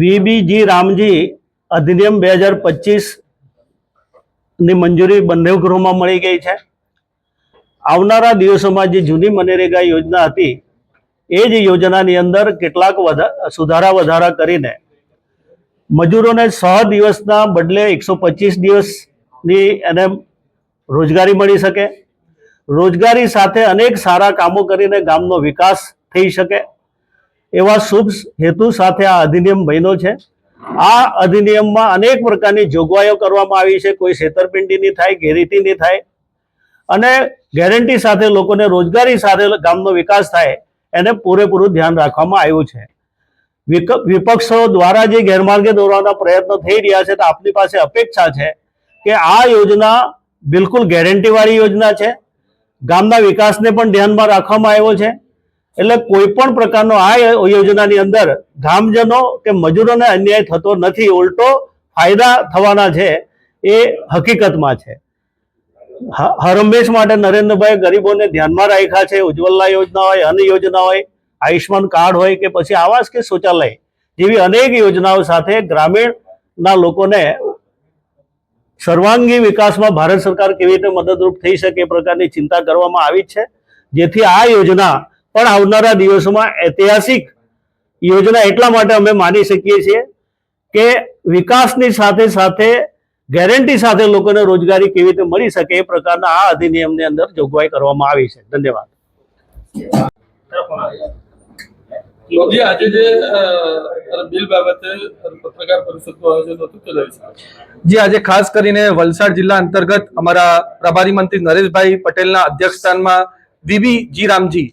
VBG Ramji અધિનિયમ બે હજાર પચીસની મંજૂરી બંને ગૃહમાં મળી ગઈ છે. આવનારા દિવસોમાં જે જૂની મનરેગા યોજના હતી, એ જ યોજનાની અંદર કેટલાક સુધારા વધારા કરીને મજૂરોને સો દિવસના બદલે એકસો પચીસ દિવસની એને રોજગારી મળી શકે. રોજગારી સાથે અનેક સારા કામો કરીને ગામનો વિકાસ થઈ શકે. એવા શુભ હેતુ સાથે આ અધિનિયમ બન્યો છે. આ અધિનિયમમાં અનેક પ્રકારની જોગવાઈઓ કરવામાં આવી છે. કોઈ છેતરપિંડી નહીં થાય ગેરરીતિ નહીં થાય અને ગેરંટી સાથે લોકોને રોજગારી સાથે ગામનો વિકાસ થાય એને પૂરેપૂરું ધ્યાન રાખવામાં આવ્યું છે. વિપક્ષો દ્વારા જે ગેરમાર્ગે દોરવાના પ્રયત્નો થઈ રહ્યા છે તો આપની પાસે અપેક્ષા છે કે આ યોજના બિલકુલ ગેરંટીવાળી યોજના છે. ગામના વિકાસને પણ ધ્યાનમાં રાખવામાં આવ્યો છે. એટલે કોઈ પણ પ્રકારનો આ યોજનાની અંદર ગામજનો કે મજૂરોને અન્યાય થતો નથી, ઉલટો ફાયદા થવાના છે એ હકીકતમાં છે. હ- હરહંમેશ માટે નરેન્દ્રભાઈ ગરીબોને ધ્યાનમાં રાખ્યા છે, ઉજ્જવલા યોજના હોય, અન્ન યોજના હોય આયુષ્માન કાર્ડ હોય કે પછી આવાસ કે શૌચાલય જેવી અનેક યોજનાઓ સાથે ગ્રામીણના લોકોને સર્વાંગી વિકાસમાં ભારત સરકાર કેવી રીતે મદદરૂપ થઈ શકે એ પ્રકારની ચિંતા કરવામાં આવી છે. જેથી આ યોજના પણ આવનારા દિવસોમાં ઐતિહાસિક યોજના એટલા માટે અમે માની શકીએ છીએ કે વિકાસની સાથે સાથે ગેરંટી સાથે લોકોને રોજગારી કેવી રીતે મળી શકે એ પ્રકારના આ અધિનિયમની અંદર જોગવાઈ કરવામાં આવી છે. ધન્યવાદ. જી આજે જે અ, બિલ બાબતે પત્રકાર પરિષદનું આયોજન હતું તે લઈ શકો જે આજે ખાસ કરીને વલસાડ જિલ્લા અંતર્ગત અમારા પ્રભારી મંત્રી નરેશભાઈ પટેલના અધ્યક્ષસ્થાનમાં વીબી જી રામજી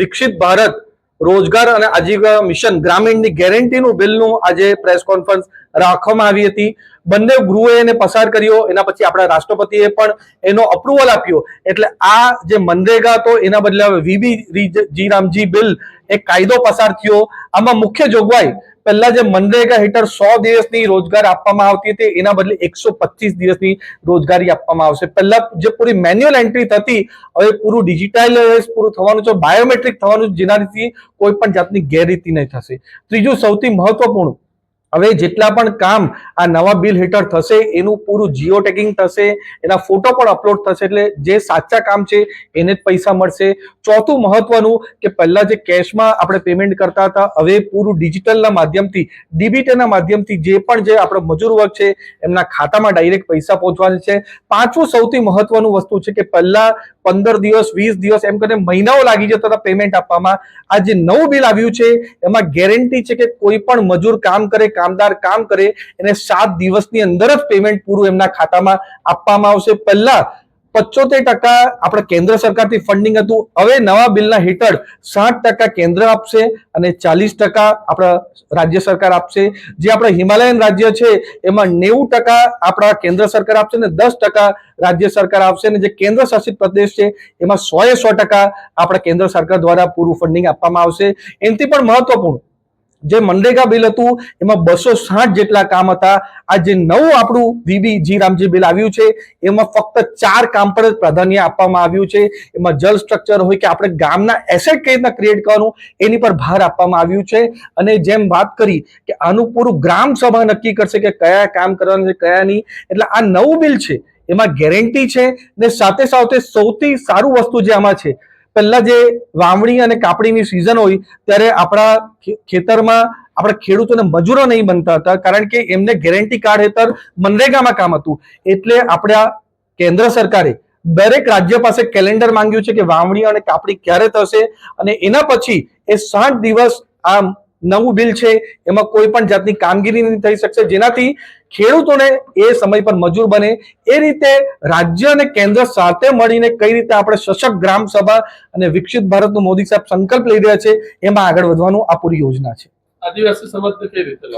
વિકસિત ભારત, રોજગાર અને આજીવિકા મિશન ગ્રામીણની ગેરંટીનું બિલનું આજે પ્રેસ કોન્ફરન્સ રાખવામાં આવી હતી. બંને ગૃહે એને પસાર કર્યો, એના પછી આપણા રાષ્ટ્રપતિએ પણ એનો અપ્રુવલ આપ્યો. એટલે આ જે મનરેગા હતો એના બદલે હવે વીબી જી રામજી બિલ એક કાયદો પસાર થયો. આમાં મુખ્ય જોગવાઈ પહેલા જે મનરેગા હેઠળ સો દિવસની રોજગાર આપવામાં આવતી હતી એના બદલે એકસો પચીસ દિવસની રોજગારી આપવામાં આવશે. પહેલા જે પૂરી મેન્યુઅલ એન્ટ્રી થતી હવે પૂરું ડિજિટાઇલાઇઝ પૂરું થવાનું છે બાયોમેટ્રિક થવાનું છે, જેનાથી કોઈ પણ જાતની ગેરરીતિ નહીં થશે. ત્રીજું સૌથી મહત્વપૂર્ણ હવે જેટલા પણ કામ આ નવા બિલ હેઠળ થશે, એનું પૂરું જીઓ ટેગિંગ થશે, એના ફોટો પણ અપલોડ થશે, એટલે જે સાચા કામ છે, એને જ પૈસા મળશે. ચોથું મહત્વનું કે પહેલા જે કેશમાં આપણે પેમેન્ટ કરતા હતા, હવે પૂરું ડિજિટલના માધ્યમથી ડીબીટીના માધ્યમથી જે પણ જે આપણો મજૂર વર્ગ છે, એમના ખાતામાં ડાયરેક્ટ પૈસા પહોંચવાના છે. પાંચમું સૌથી મહત્વનું વસ્તુ છે કે પહેલા પંદર દિવસ, વીસ દિવસ, એમ કરીને મહિનાઓ લાગી જતા હતા પેમેન્ટ આપવામાં. આ જે નવું બિલ આવ્યું છે, એમાં ગેરંટી છે કે કોઈ પણ મજૂર કામ કરે કામદાર કામ કરે, એને સાત દિવસની અંદર જ પેમેન્ટ પૂરું એમના ખાતામાં આપવામાં આવશે. પહેલા પચોતેર ટકા આપણે કેન્દ્ર સરકારથી ફંડિંગ હતું. હવે નવા બિલના હેઠળ સાઠ ટકા કેન્દ્ર આપશે અને ચાલીસ ટકા આપણા રાજ્ય સરકાર આપશે. જે આપણા હિમાલયન રાજ્ય છે, એમાં નેવું ટકા આપણા કેન્દ્ર સરકાર આપશે ને દસ ટકા રાજ્ય સરકાર આપશે. અને જે કેન્દ્ર શાસિત પ્રદેશ છે, એમાં સો એ સો ટકા આપણા કેન્દ્ર સરકાર દ્વારા પૂરું ફંડિંગ આપવામાં આવશે. એનાથી પણ મહત્વપૂર્ણ જે મનરેગા બિલ હતું, એમાં બસો સાઠ જેટલા કામ હતા. આ જે નવું આપણું વીબી જી રામજી બિલ આવ્યું છે, એમાં ફક્ત ચાર કામ પર જ પ્રાધાન્ય આપવામાં આવ્યું છે. એમાં જલ સ્ટ્રક્ચર હોય કે આપણે ગામના એસેટ કઈ રીતના ક્રિએટ કરવાનું, એની પર ભાર આપવામાં આવ્યું છે. અને જેમ વાત કરી કે આનું પૂરું ગ્રામ સભા નક્કી કરશે કે કયા કામ કરવાના છે, કયા નહીં, એટલે આ નવું બિલ છે, એમાં ગેરંટી છે ને સાથે સાથે સૌથી સારું વસ્તુ જે આમાં છે પહેલા જે વાવણી અને કાપણીની સિઝન હોય, ત્યારે આપણા ખેતરમાં આપણા ખેડૂતોને મજૂરો નહીં બનતા હતા, કારણ કે એમને ગેરંટી કાર્ડ હેઠળ મનરેગામાં કામ હતું. એટલે આપણા કેન્દ્ર સરકારે દરેક રાજ્ય પાસે કેલેન્ડર માંગ્યું છે કે વાવણી અને કાપણી ક્યારે થશે અને એના પછી એ સાઠ દિવસ આ નવું બિલ છે એમાં કોઈ પણ જાતની કામગીરી નહીં થઈ શકશે. જેનાથી ખેડૂતોને એ સમય પર મજૂર બને. એ રીતે રાજ્ય અને કેન્દ્ર સાથે મળીને કઈ રીતે આપણે સશક્ત ગ્રામ સભા અને વિકસિત ભારતનો મોદી સાહેબ સંકલ્પ લઈ રહ્યા છે એમાં આગળ વધવાનું આ પૂરી યોજના છે. આદિવાસી સમાજ કઈ રીતે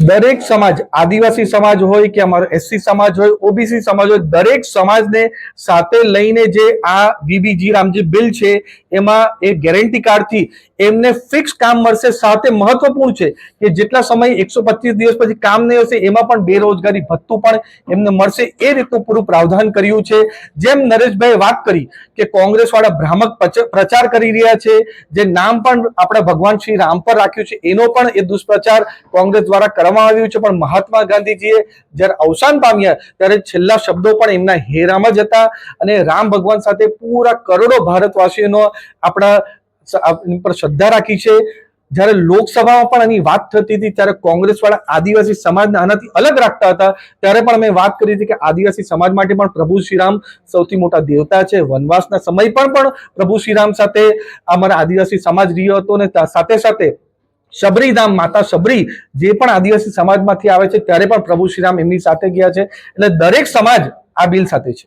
દરેક સમાજ આદિવાસી સમાજ હોય કે અમારો એસસી સમાજ હોય ઓબીસી સમાજ હોય દરેક સમાજને સાથે લઈને જે આ વીબીજી રામજી બિલ છે એમાં એ ગેરંટી કાર્ડથી એમને ફિક્સ કામ મળશે. સાથે મહત્વપૂર્ણ છે કે જેટલા સમય એકસો દિવસ પછી કામ નહીં હશે, એમાં પણ બેરોજગારી ભથ્થું પણ એમને મળશે. એ રીતનું પૂરું પ્રાવધાન કર્યું છે. જેમ નરેશભાઈ વાત કરી કે કોંગ્રેસ વાળા ભ્રામક પ્રચાર કરી રહ્યા છે, જે નામ પણ આપણા ભગવાન શ્રી રામ પર રાખ્યું છે, એનો પણ એ દુષ્પ્રચાર કોંગ્રેસ દ્વારા કરવામાં આવ્યું છે. પણ મહાત્મા ગાંધીજીએ જ્યારે અવસાન પામ્યા, ત્યારે છેલ્લા શબ્દો પણ એમના હેરામાં જ હતા અને રામ ભગવાન સાથે પૂરા કરોડો ભારતવાસીઓનો આપણા પર શ્રદ્ધા રાખી છે. જ્યારે લોકસભામાં પણ આની વાત થતી હતી, ત્યારે કોંગ્રેસ વાળા આદિવાસી સમાજને આનાથી અલગ રાખતા હતા. ત્યારે પણ અમે વાત કરી હતી કે આદિવાસી સમાજ માટે પણ પ્રભુ શ્રીરામ સૌથી મોટા દેવતા છે. વનવાસના સમય પણ પણ પ્રભુ શ્રીરામ સાથે અમારા આદિવાસી સમાજ રહ્યો હતો અને સાથે સાથે શબરીધામ માતા શબરી જે પણ આદિવાસી સમાજમાંથી આવે છે, ત્યારે પણ પ્રભુ શ્રીરામ એમની સાથે ગયા છે. એટલે દરેક સમાજ આ બિલ સાથે છે.